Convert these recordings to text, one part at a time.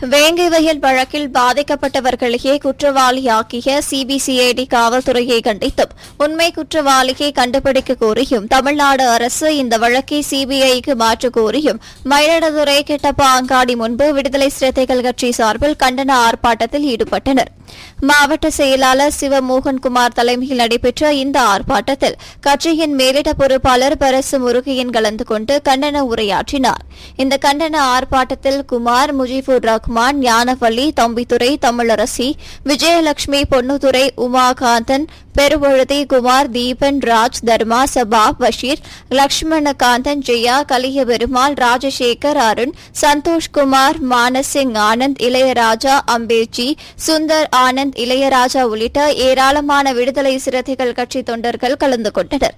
வேங்கை வயல் வழக்கில் பாதிக்கப்பட்டவர்களையே குற்றவாளியாக்கிய சிபிசிஐடி காவல்துறையை கண்டித்தும் உண்மை குற்றவாளியை கண்டுபிடிக்க கோரியும் தமிழ்நாடு அரசு இந்த வழக்கை சிபிஐக்கு மாற்ற கோரியும் மயிலாடுதுறை கிட்டப்பா அங்காடி முன்பு விடுதலை சிறுத்தைகள் கட்சி சார்பில் கண்டன ஆர்ப்பாட்டத்தில் ஈடுபட்டனர். மாவட்ட செயலாளர் சிவமோகன்குமார் தலைமையில் நடைபெற்ற இந்த ஆர்ப்பாட்டத்தில் கட்சியின் மேலிட பொறுப்பாளர் பரசு முருகையன் கலந்து கொண்டு கண்டன உரையாற்றினார். இந்த கண்டன ஆர்ப்பாட்டத்தில் குமார் முஜிபுர் ரஹ்மான் ஞானவள்ளி தம்பித்துறை தமிழரசி விஜயலட்சுமி பொன்னுதுரை உமாகாந்தன் பெருவழுதி குமார் தீபன் ராஜ் தர்மா சபா பஷீர் லக்ஷ்மணகாந்தன் ஜெயா கலிய பெருமாள் ராஜசேகர் அருண் சந்தோஷ்குமார் மானசிங் ஆனந்த் இளையராஜா அம்பேஜி சுந்தர் ஆனந்த் இளையராஜா உள்ளிட்ட ஏராளமான விடுதலை சிறுத்தைகள் கட்சி தொண்டர்கள் கலந்து கொண்டனர்.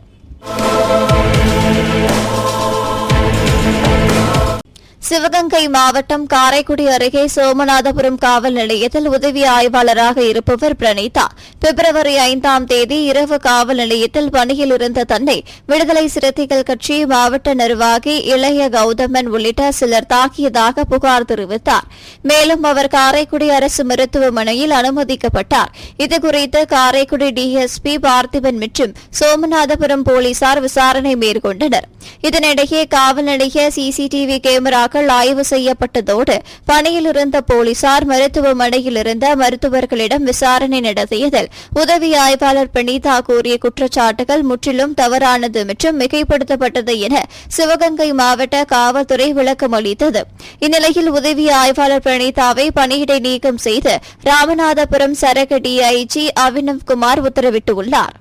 சிவகங்கை மாவட்டம் காரைக்குடி அருகே சோமநாதபுரம் காவல் நிலையத்தில் உதவி ஆய்வாளராக இருப்பவர் பிரணீதா பிப்ரவரி ஐந்தாம் தேதி இரவு காவல் நிலையத்தில் பணியில் இருந்த தன்னை விடுதலை சிறுத்தைகள் கட்சி மாவட்ட நிர்வாகி இளைய கௌதமன் உள்ளிட்ட சிலர் தாக்கியதாக புகார் தெரிவித்தார். மேலும் அவர் காரைக்குடி அரசு மருத்துவமனையில் அனுமதிக்கப்பட்டார். இதுகுறித்து காரைக்குடி டிஎஸ்பி பார்த்திபன் மற்றும் சோமநாதபுரம் போலீசார் விசாரணை மேற்கொண்டனர். இதனிடையே காவல் நிலைய சிசிடிவி கேமராக்கள் ஆய்வு செய்யப்பட்டதோடு பணியில் இருந்த போலீசார் மருத்துவமனையில் இருந்த மருத்துவர்களிடம் விசாரணை நடத்தியதில் உதவி ஆய்வாளர் பிரணீதா கூறிய குற்றச்சாட்டுகள் முற்றிலும் தவறானது மற்றும் மிகைப்படுத்தப்பட்டது என சிவகங்கை மாவட்ட காவல்துறை விளக்கம் அளித்தது. இந்நிலையில் உதவி ஆய்வாளர் பிரணீதாவை பணியிடை நீக்கம் செய்து ராமநாதபுரம் சரக டிஐஜி அவினவ் குமார் உத்தரவிட்டுள்ளார்.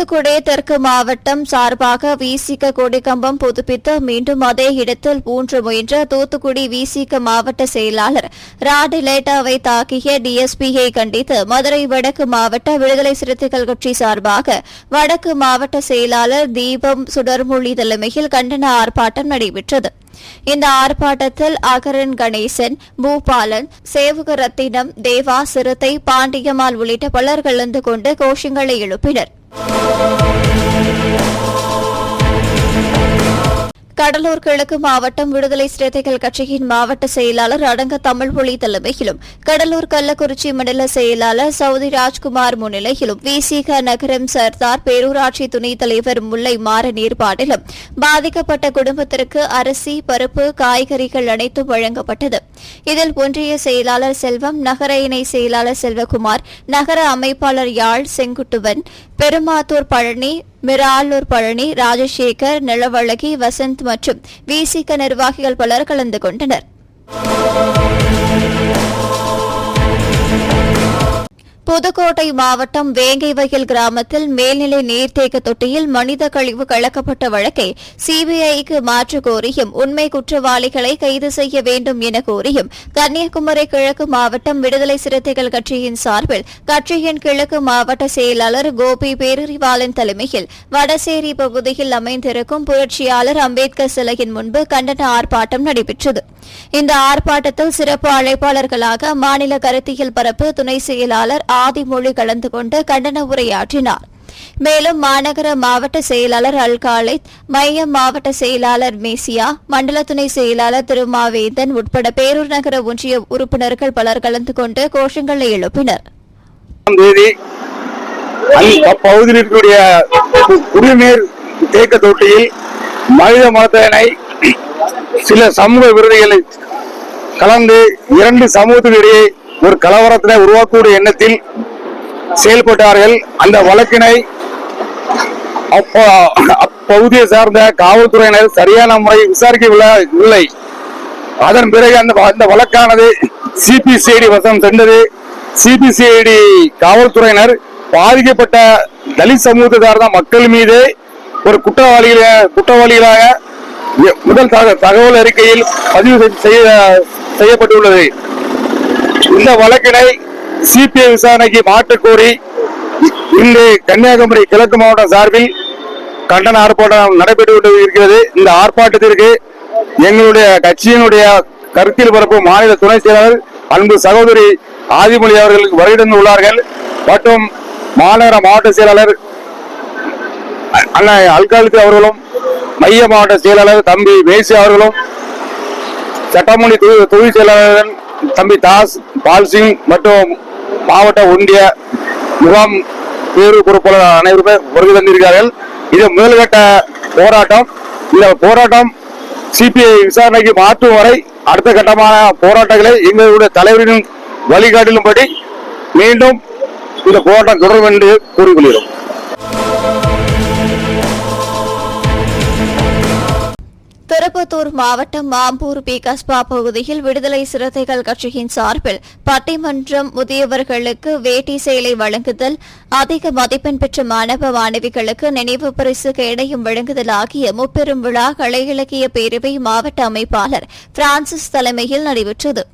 தூத்துக்குடி தெற்கு மாவட்டம் சார்பாக விசிக கொடிக்கம்பம் புதுப்பித்து மீண்டும் அதே இடத்தில் ஊன்ற முயன்ற தூத்துக்குடி விசிக மாவட்ட செயலாளர் ராடிலேட்டாவை தாக்கிய டிஎஸ்பியை கண்டித்து மதுரை வடக்கு மாவட்ட விடுதலை சிறுத்தைகள் கட்சி சார்பாக வடக்கு மாவட்ட செயலாளர் தீபம் சுடர்மொழி தலைமையில் கண்டன ஆர்ப்பாட்டம் நடைபெற்றது. இந்த ஆர்ப்பாட்டத்தில் அகரன் கணேசன் பூபாலன் சேவக ரத்தினம் தேவா சிறுத்தை பாண்டியம்மாள் உள்ளிட்ட பலர் கலந்து கொண்டு கோஷங்களை எழுப்பினர். Música கடலூர் கிழக்கு மாவட்டம் விடுதலை சிறுத்தைகள் கட்சியின் மாவட்ட செயலாளர் அடங்க தமிழ்மொழி தலைமையிலும் கடலூர் கள்ளக்குறிச்சி மண்டல செயலாளர் சவுதி ராஜ்குமார் முன்னிலையிலும் விசிக நகரம் சர்தார் பேரூராட்சி துணைத் தலைவர் முல்லை மாறன் ஏற்பாட்டிலும் பாதிக்கப்பட்ட குடும்பத்திற்கு அரிசி பருப்பு காய்கறிகள் அனைத்தும் வழங்கப்பட்டது. இதில் ஒன்றிய செயலாளர் செல்வம் நகர இணை செயலாளர் செல்வகுமார் நகர அமைப்பாளர் யாழ் செங்குட்டுவன் பெருமாத்தூர் பழனி மிராலூர் பழனி ராஜசேகர் நிலவழகி வசந்த் மற்றும் விசிக நிர்வாகிகள் பலர் கலந்து கொண்டனர். புதுக்கோட்டை மாவட்டம் வேங்கை வயல் கிராமத்தில் மேல்நிலை நீர்த்தேக்க தொட்டியில் மனித கழிவு கலக்கப்பட்ட வழக்கை சிபிஐக்கு மாற்ற கோரியும் உண்மை குற்றவாளிகளை கைது செய்ய வேண்டும் என கோரியும் கன்னியாகுமரி கிழக்கு மாவட்டம் விடுதலை சிறுத்தைகள் கட்சியின் சார்பில் கட்சியின் கிழக்கு மாவட்ட செயலாளர் கோபி பேரறிவாளன் தலைமையில் வடசேரி பகுதியில் அமைந்திருக்கும் புரட்சியாளர் அம்பேத்கர் சிலையின் முன்பு கண்டன ஆர்ப்பாட்டம் நடைபெற்றது. இந்த ஆர்ப்பாட்டத்தில் சிறப்பு அழைப்பாளர்களாக மாநில கருத்தியல் பரப்பு துணை செயலாளர் ஆர் ஆதிமொழி கலந்து கொண்டு கண்டன உரையாற்றினார். மேலும் மாநகர மாவட்ட செயலாளர் அல்காலித் மைய மாவட்ட செயலாளர் மேசியா மண்டல துணை செயலாளர் திருமாவேந்தன் உட்பட பேரூர் நகர ஒன்றிய உறுப்பினர்கள் பலர் கலந்து கொண்டு கோஷங்களை எழுப்பினர். பகுதியில் இருக்கக்கூடிய குடிநீர் தேக்க தொட்டியில் மனித மரத்தினை சில சமூக விருதுகளை கலந்து இரண்டு சமூகத்தினிடையே ஒரு கலவரத்தினை உருவாக்கக்கூடிய எண்ணத்தில் செயல்பட்டார்கள். அந்த வழக்கினை அப்போ அப்பகுதியை சார்ந்த காவல்துறையினர் சரியான முறை விசாரிக்கவில்லை அதன் பிறகு அந்த அந்த வழக்கானது சிபிசிஐடி வசம் சென்றது. சிபிசிஐடி காவல்துறையினர் பாதிக்கப்பட்ட தலித் சமூகத்தை சார்ந்த மக்கள் மீது ஒரு குற்றவாளிகள குற்றவாளிகளாக முதல் தக- தகவல் அறிக்கையில் பதிவு செய்ய- செய்யப்பட்டுள்ளது. இந்த வழக்கினை சிபிஐ விசாரணைக்கு மாற்றக் கோரி இன்று கன்னியாகுமரி கிழக்கு மாவட்டம் சார்பில் கண்டன ஆர்ப்பாட்டம் நடைபெற்று கொண்டு இருக்கிறது. இந்த ஆர்ப்பாட்டத்திற்கு எங்களுடைய கட்சியினுடைய கருத்தில் பரப்பும் மாநில துணை செயலாளர் அன்பு சகோதரி ஆதிமொழி அவர்களுக்கு வருகை உள்ளார்கள் மற்றும் மாநகர மாவட்ட செயலாளர் அண்ணா அண்ணன் அல்காலித்து அவர்களும் மைய மாவட்ட செயலாளர் தம்பி மேசி அவர்களும் சட்டமொழி தொழில் செயலாளர் தம்பி தாஸ் பால்சிங் மற்றும் மாவட்ட ஒன்றிய முகாம் பேரு பொறுப்பாளர் அனைவருமே வருகை தந்திருக்கிறார்கள். இது முதல்கட்ட போராட்டம். இந்த போராட்டம் சிபிஐ விசாரணைக்கு மாற்றும் வரை அடுத்த கட்டமான போராட்டங்களை எங்களுடைய தலைவரின் வழிகாட்டிலும்படி மீண்டும் இந்த போராட்டம் தொடரும் என்று கூறிக்கொள்கிறோம். திருப்பத்தூர் மாவட்டம் மாம்பூர் பி. கஸ்பா பகுதியில் விடுதலை சிறுத்தைகள் கட்சியின் சார்பில் பட்டிமன்றம் முதியவர்களுக்கு வேட்டி சேலை வழங்குதல் அதிக மதிப்பெண் பெற்ற மாணவ மாணவிகளுக்கு நினைவு பரிசு கேடயம் வழங்குதல் ஆகிய முப்பெரும் விழா கலை இலக்கிய பேரவை மாவட்ட அமைப்பாளர் பிரான்சிஸ் தலைமையில் நடைபெற்றது.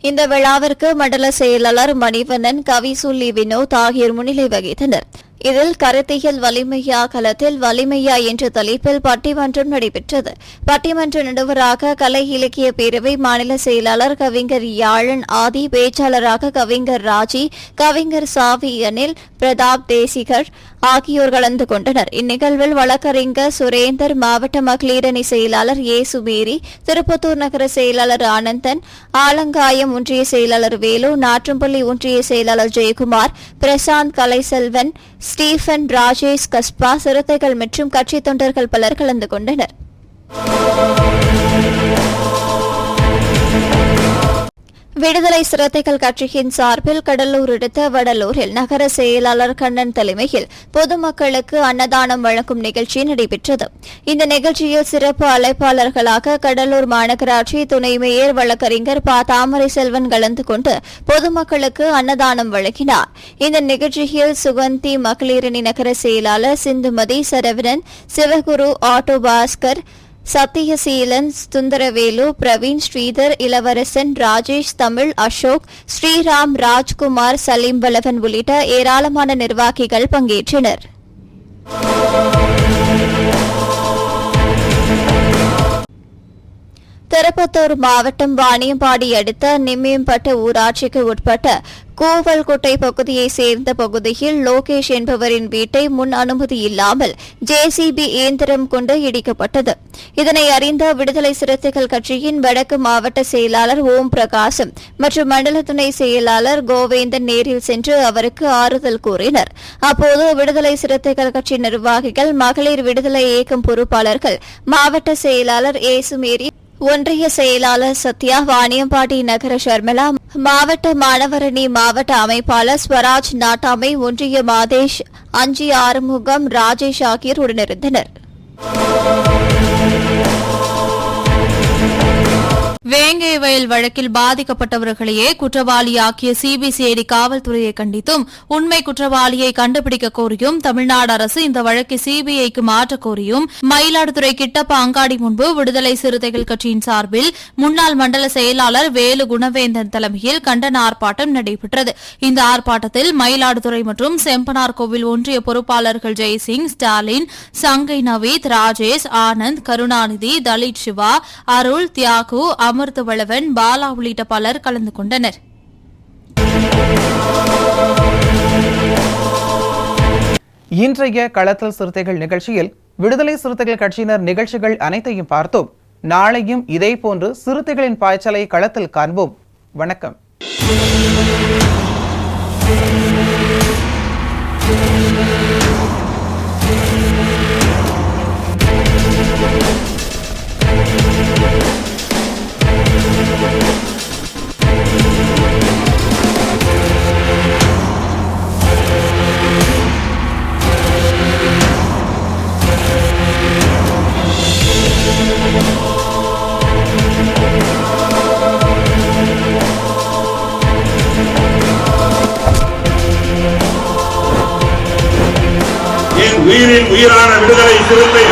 இந்த விழாவிற்கு மண்டல செயலாளர் மணிவண்ணன் கவிசூலி வினோத் ஆகியோர் முன்னிலை வகித்தனர். இதில் கருத்தியல் வலிமையா களத்தில் வலிமையா என்ற தலைப்பில் பட்டிமன்றம் நடைபெற்றது. பட்டிமன்ற நடுவராக கலை இலக்கிய பேரவை மாநில செயலாளர் கவிஞர் யாழன் ஆதி பேச்சாளராக கவிஞர் ராஜி கவிஞர் சாவி அனில் பிரதாப் தேசிகர் ஆகியோர் கலந்து கொண்டனர். இந்நிகழ்வில் வழக்கறிஞர் சுரேந்தர் மாவட்ட மகளிரணி செயலாளர் ஏ. சுமேரி திருப்பத்தூர் நகர செயலாளர் ஆனந்தன் ஆலங்காயம் ஒன்றிய செயலாளர் வேலு நாற்றம்பள்ளி ஒன்றிய செயலாளர் ஜெயக்குமார் பிரசாந்த் கலைசெல்வன் ஸ்டீஃபன் ராஜேஷ் கஸ்பா சிறுத்தைகள் மற்றும் கட்சி தொண்டர்கள் பலர் கலந்து கொண்டனர். விடுதலை சிறுத்தைகள் கட்சியின் சார்பில் கடலூர் அடுத்த வடலூரில் நகர செயலாளர் கண்ணன் தலைமையில் பொதுமக்களுக்கு அன்னதானம் வழங்கும் நிகழ்ச்சி நடைபெற்றது. இந்த நிகழ்ச்சியில் சிறப்பு அழைப்பாளர்களாக கடலூர் மாநகராட்சி துணை மேயர் வழக்கறிஞர் ப. தாமரை செல்வன் கலந்து கொண்டு பொதுமக்களுக்கு அன்னதானம் வழங்கினார். இந்த நிகழ்ச்சியில் சுகந்தி மகளிரணி நகர செயலாளர் சிந்துமதி சரவணன் சிவகுரு ஆட்டோ பாஸ்கர் சத்தியசீலன் சுந்தரவேலு பிரவீன் ஸ்ரீதர் இளவரசன் ராஜேஷ் தமிழ் அசோக் ஸ்ரீராம் ராஜ்குமார் சலீம் பலவன் உள்ளிட்ட ஏராளமான நிர்வாகிகள் பங்கேற்றனர். திருப்பத்தூர் மாவட்டம் வாணியம்பாடி அடுத்த நிம்மியம்பட்டு ஊராட்சிக்கு உட்பட்ட கூவல்குட்டை பகுதியை சேர்ந்த பகுதியில் லோகேஷ் என்பவரின் வீட்டை முன் அனுமதி இல்லாமல் ஜேசிபி இயந்திரம் கொண்டு இடிக்கப்பட்டது. இதனை அறிந்த விடுதலை சிறுத்தைகள் கட்சியின் வடக்கு மாவட்ட செயலாளர் ஓம் பிரகாசம் மற்றும் மண்டல துணை செயலாளர் கோவேந்தன் நேரில் சென்று அவருக்கு ஆறுதல் கூறினர். அப்போது விடுதலை சிறுத்தைகள் கட்சி நிர்வாகிகள் மகளிர் விடுதலை இயக்கம் பொறுப்பாளர்கள் மாவட்ட செயலாளர் ஏசுமேரி ஒன்றிய செயலாளர் சத்யா வாணியம்பாடி நகர ஷர்மிளா மாவட்ட மாணவரணி மாவட்ட அமைப்பாளர் ஸ்வராஜ் நாட்டாமை ஒன்றிய மாதேஷ் அஞ்சி ஆறுமுகம் ராஜேஷ் ஆகியோர் உடனிருந்தனர். வேங்கை வயல் வழக்கில் பாதிக்கப்பட்டவர்களையே குற்றவாளியாக்கிய சிபிசிஐடி காவல்துறையை கண்டித்தும் உண்மை குற்றவாளியை கண்டுபிடிக்க கோரியும் தமிழ்நாடு அரசு இந்த வழக்கை சிபிஐக்கு மாற்ற கோரியும் மயிலாடுதுறை கிட்டப்ப அங்காடி முன்பு விடுதலை சிறுத்தைகள் கட்சியின் சார்பில் முன்னாள் மண்டல செயலாளர் வேலு குணவேந்தன் தலைமையில் கண்டன ஆர்ப்பாட்டம் நடைபெற்றது. இந்த ஆர்ப்பாட்டத்தில் மயிலாடுதுறை மற்றும் செம்பனார் கோவில் ஒன்றிய பொறுப்பாளர்கள் ஜெய்சிங் ஸ்டாலின் சங்கை நவீத் ராஜேஷ் ஆனந்த் கருணாநிதி தலித் சிவா அருள் தியாகு அமர் வளவன் பாலா உள்ளிட்ட பலர் கலந்து கொண்டனர். இன்றைய களத்தல் சிறுத்தைகள் நிகழ்ச்சியில் விடுதலை சிறுத்தைகள் கட்சியினர் நிகழ்ச்சிகள் அனைத்தையும் பார்த்தோம். நாளையும் இதேபோன்று சிறுத்தைகளின் பாய்ச்சலை களத்தில் காண்போம். வணக்கம். விடுதலை சிறுத்தைகளே